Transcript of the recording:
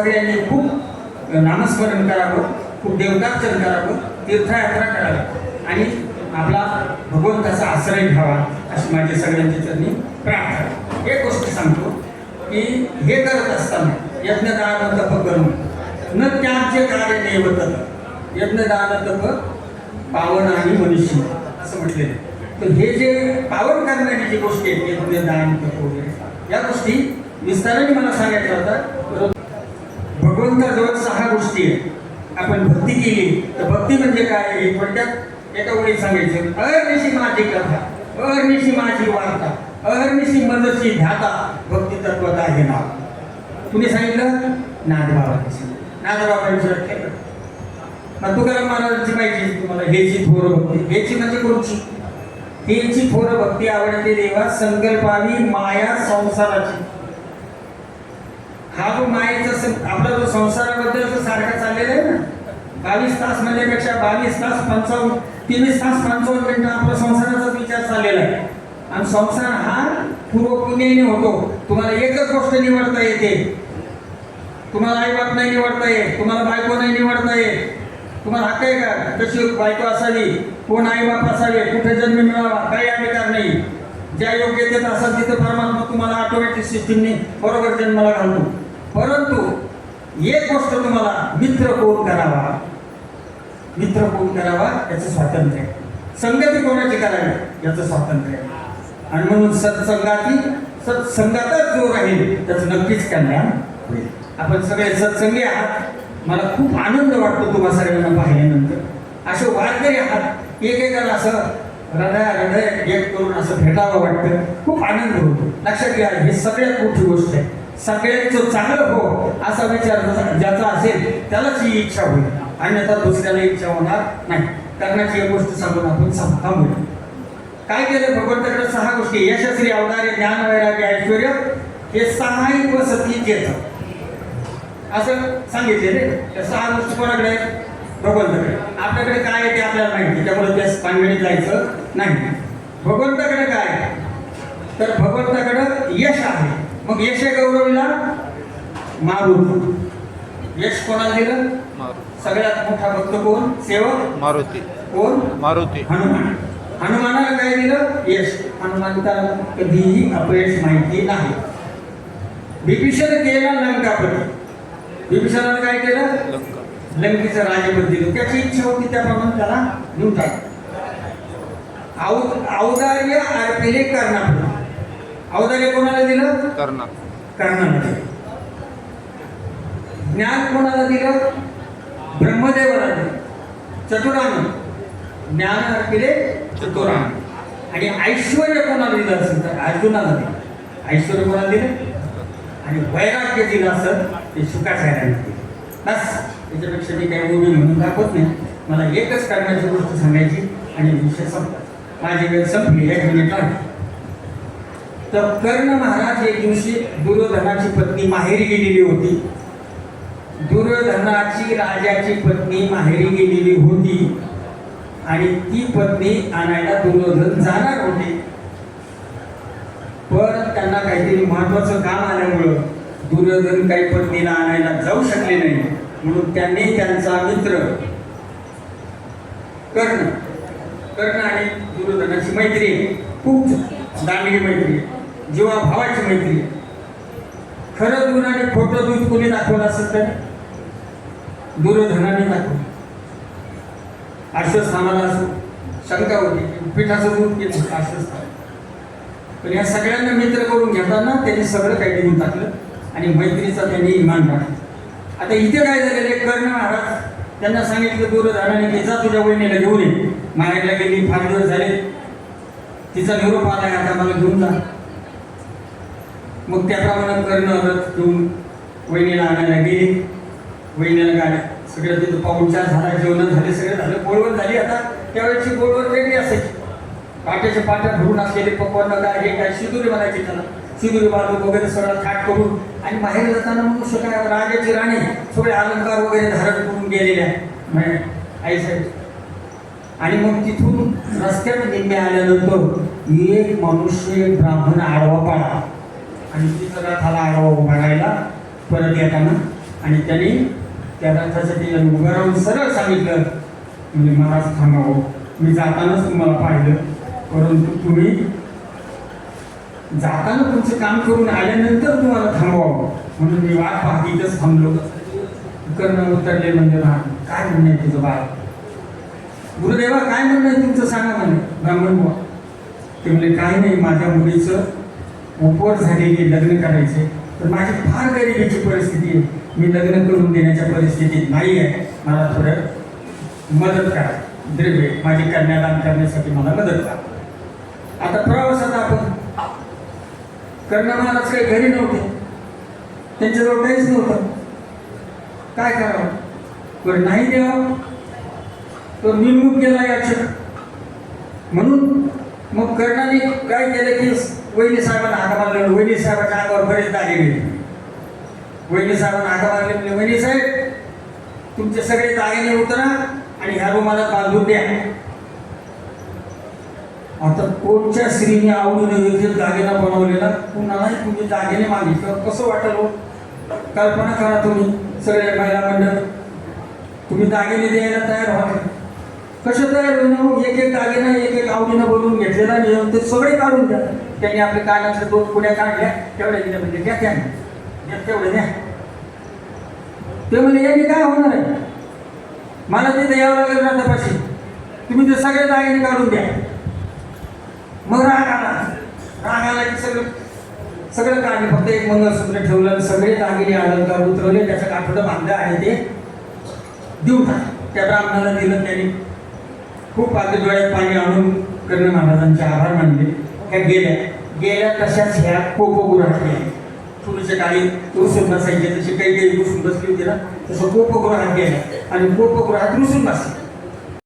सगळ्यांनी खूप नामस्मरण करावं खूप देवदार्चन करावं तीर्थयात्रा करावी. आणि आपला भगवंताचा आश्रय घ्यावा अशी माझी सगळ्यांची चरणी प्रार्थना. एक गोष्ट सांगतो की हे करत असताना यज्ञदान तप करून न त्याचे कार्य नैवत यज्ञदान तप पावन आणि मनुष्य असं म्हटलेलं तर हे जे पावन करणारी जी गोष्टी आहेत यज्ञदान तप वगैरे या गोष्टी विस्ताराने मला सांगायचं होतं भगवंताजवळ सहा गोष्टी आहेत. आपण भक्ती केली तर भक्ती म्हणजे काय? हे थोडक्यात एका वेळी सांगायचं अहर्निशी माझी कथा अहर्निशी माझी वार्ता अहर्निशी मनसी ध्याता भक्ती तत्वता आहे नाव कुणी सांगितलं? नादबाबांनी नादबाबांची व्याख्या केलं. मग तुकाराम महाराजांची माहिती तुम्हाला हेची थोर भक्ती. हेची म्हणजे कोणची? हेची थोर भक्ती आवडते देवा संकल्पावी माया संसाराची. हा जो मायेचा आपला जो संसाराबद्दल सारखा चाललेला आहे ना बावीस तास म्हणण्यापेक्षा बावीस तास पंचावन्न तेवीस तास पंचावन्न मिनिटं आपला संसाराचाच विचार चाललेला आहे. आणि संसार हा पूर्व पुण्याने होतो. तुम्हाला एकच गोष्ट निवडता येते. तुम्हाला आई बाप नाही निवडता येत तुम्हाला बायको नाही निवडता येत. तुम्हाला हक्क आहे का? कशी बायको असावी? कोण आई बाप असावे? कुठे जन्म मिळावा? काही अधिकार नाही. ज्या योग्यतेत असाल तिथं परमात्मा तुम्हाला ऑटोमॅटिक सिस्टीमने बरोबर जन्माला घालतो. परंतु एक गोष्ट तुम्हाला मित्र कोण करावा? मित्र कोण करावा? याचं स्वातंत्र्य. आहे. संगती कोणाची करावी? याचं स्वातंत्र्य. आहे. आणि म्हणून सत्संगाती सत्संगातच जो राहील त्याचं नक्कीच कल्याण होईल. आपण सगळे सत्संगी आहात. मला खूप आनंद वाटतो तुम्हा सगळ्यांना पाहिल्यानंतर. असे वारकरी आहात. एकेकाला असं हृदय हृदय एक करून असं भेटावं वाटतं. खूप आनंद होतो. लक्षात घ्या ही सगळ्यात मोठी गोष्ट आहे. सगळ्यांचं चांगलं हो असा विचार ज्याचा असेल त्यालाच ही इच्छा होईल. अन्यथा दुसऱ्याला इच्छा होणार नाही. करण्याची एक गोष्ट सांगून आपण थांबूया काय केलं? भगवंताकडे सहा गोष्टी. यशस्वी अवतारे ज्ञान वैराग्य ऐश्वर हे सहाही व सतीच असं सांगितले रे त्या सहा गोष्टी कोणाकडे आहेत? भगवंताकडे. आपल्याकडे काय आहे ते आपल्याला माहिती त्यामुळे त्या पांगणीत जायचं नाही. भगवंताकडे काय? आहे? तर भगवंताकडं यश आहे. मग यश गौरवीला मारुती यश कोणाला दिलं? सगळ्यात मोठा भक्त कोण? सेवक? मारुती. कोण? मारुती. हनुमान. हनुमानाला काय दिलं? यश. हनुमानता कधीही अपयश माहिती नाही. विभीषण केला लंकापती. विभीषणानं काय केलं? लंका. लंकेचं राजपद दिलं. त्याची इच्छा होती त्याप्रमाणे त्याला घेऊन टाक औदार्य अर्पिले कर्णापती औदार्य कोणाला दिलं? कर्णा. कर्णाला दिलं ज्ञान कोणाला दिलं? ब्रह्मदेवाला दिलं. चतुरानं. ज्ञान अर्पिले चतुरान. आणि ऐश्वर कोणाला दिलं असेल तर अर्जुनाला दिलं. ऐश्वर कोणाला दिलं? आणि वैराग्य दिलं असेल ते शुकाचार्याला दिलं. बस. त्याच्यापेक्षा मी काही उभी म्हणून दाखवत नाही. मला एकच करण्याची गोष्ट सांगायची आणि विषय संपला. माझी वेळ संपली. एक मिनिट आहे तर कर्ण महाराज एक दिवशी दुर्योधनाची पत्नी माहेरी गेलेली होती. दुर्योधनाची राजाची पत्नी माहेरी गेलेली होती. आणि ती पत्नी आणायला दुर्योधन जाणार होते. पण त्यांना काहीतरी महत्वाचं काम आल्यामुळं दुर्योधन काही पत्नीला आणायला जाऊ शकले नाही. म्हणून त्यांनी त्यांचा मित्र कर्ण कर्ण आणि दुर्योधनाची मैत्री खूप दांडगी मैत्री जेव्हा भावाची मैत्री आहे. खरं दूध आणि खोटं दूध कोणी दाखवलं असेल तर? दूरधनाने दाखवलं. आश्वस्थानाला असो शंका होती की पिठाचं दूध घेत होतं आश्वस्थान पण या सगळ्यांना मित्र करून घेताना त्यांनी सगळं काही देऊन टाकलं आणि मैत्रीचा त्यांनी इमान टाकलं आता इथे काय झालेलं आहे कर्ण महाराज त्यांना सांगितलं दूरधनाने की जा तुझ्या वहिनीला घेऊन ये. माहेरला गेली फार दिवस झाले. तिचा निरोप आला आता मला घेऊन जा. मग त्याप्रमाणे करणं रथ घेऊन वहिनीला आणायला गेली वहिनीला गाड्या सगळं तिथं पाऊलचार झाला जेवण झाले सगळं झालं बोलवण झाली आता त्यावेळेची बोलवण वेगळी असायची. पाट्याच्या पाट्या भरून असलेले पप्पांना काय हे काय शिदुरी म्हणायची त्याला. शिदुरी बांधून वगैरे सगळं थाट करून आणि बाहेर जाताना मग सगळ्या राजाची राणी सगळे अलंकार वगैरे धारण करून गेलेल्या म्हणजे आईसाठी आणि मग तिथून रस्त्यात निम्मे आल्यानंतर एक मनुष्य एक ब्राह्मण आडवा पाडा आणि तिथं रथाला आडवा उभा राहिला परत येताना. आणि त्यांनी त्या रथासाठी उभं राहून सरळ सांगितलं म्हणजे महाराज थांबावं. मी जातानाच तुम्हाला पाहिलं. परंतु तुम्ही जाताना तुमचं काम करून आल्यानंतर तुम्हाला थांबवावं. म्हणून मी वाट पाहती इथंच थांबलो. कर्ण उतरले म्हणजे ना काय म्हणणं आहे तुझं बाळ? गुरुदेवा काय म्हणणं आहे तुमचं? सांगा म्हणे. ब्राह्मण बुवा. ते म्हणजे काय नाही माझ्या मुलीचं उपवर झालेली लग्न करायचे तर माझी फार गरिबीची परिस्थिती आहे. मी लग्न करून देण्याच्या परिस्थितीत नाही आहे. मला थोडं मदत करा. द्रव्य माझी कन्यादान करण्यासाठी मला मदत करा. आता प्रवासात आपण कर्ण महाराज काही घरी नव्हते. त्यांच्याजवळ काहीच नव्हतं. काय करावं? बरं नाही द्यावं? तो निमूक गेला याच्या म्हणून मग कर्णाने काय केलं की वहिनी साहेबांना हाका मारले वहिनी साहेबांच्या अंगावर बरेच दागे गेले. वहिनी साहेबांना हाका मारले म्हणजे वहिनी साहेब तुमचे सगळे दागिने उतरा आणि ह्या रुमाला बांधून द्या. आता कोणच्या स्त्रीने आवडीने एक दागिना बनवलेला? कुणालाही तुम्ही दागिने मागितलं. कसं वाटेल हो? कल्पना करा तुम्ही सगळे महिला मंडळ तुम्ही दागिने द्यायला तयार व्हा. कसं तयार होईना एक एक दागिना एक एक आवडीनं बोलून घेतलेला नियम ते सगळे काढून द्या. त्यांनी आपल्या कानातल्या दोन पुण्या काढल्या तेवढ्या दिल्या म्हणजे द्या त्या. द्या तेवढे द्या. ते म्हणजे यांनी काय होणार आहे? मला तिथे यावं लागेल राधापाशी तुम्ही ते सगळे दागिने काढून द्या. मग राग आला. राग आला की सगळं सगळं काढले. फक्त एक मंगळसूत्र ठेवलं आणि सगळे दागिने अलंकार उतरवले. त्याचं काठोडं बांधलं आहे ते. देऊ टाक त्या ब्राह्मणाला दिलं त्यांनी. खूप आता डोळ्यात पाणी आणून कर्ण महाराजांचे आभार मानले. त्या गेल्या. गेल्या तशाच ह्या कोपगू गेल्या पूर्वीच्या काळी रुसून बसायचे. तशी काही काही रुसून बसली होती ना तसं कोपगृहात गेल्या. आणि कोपगृहात रुसून बसल्या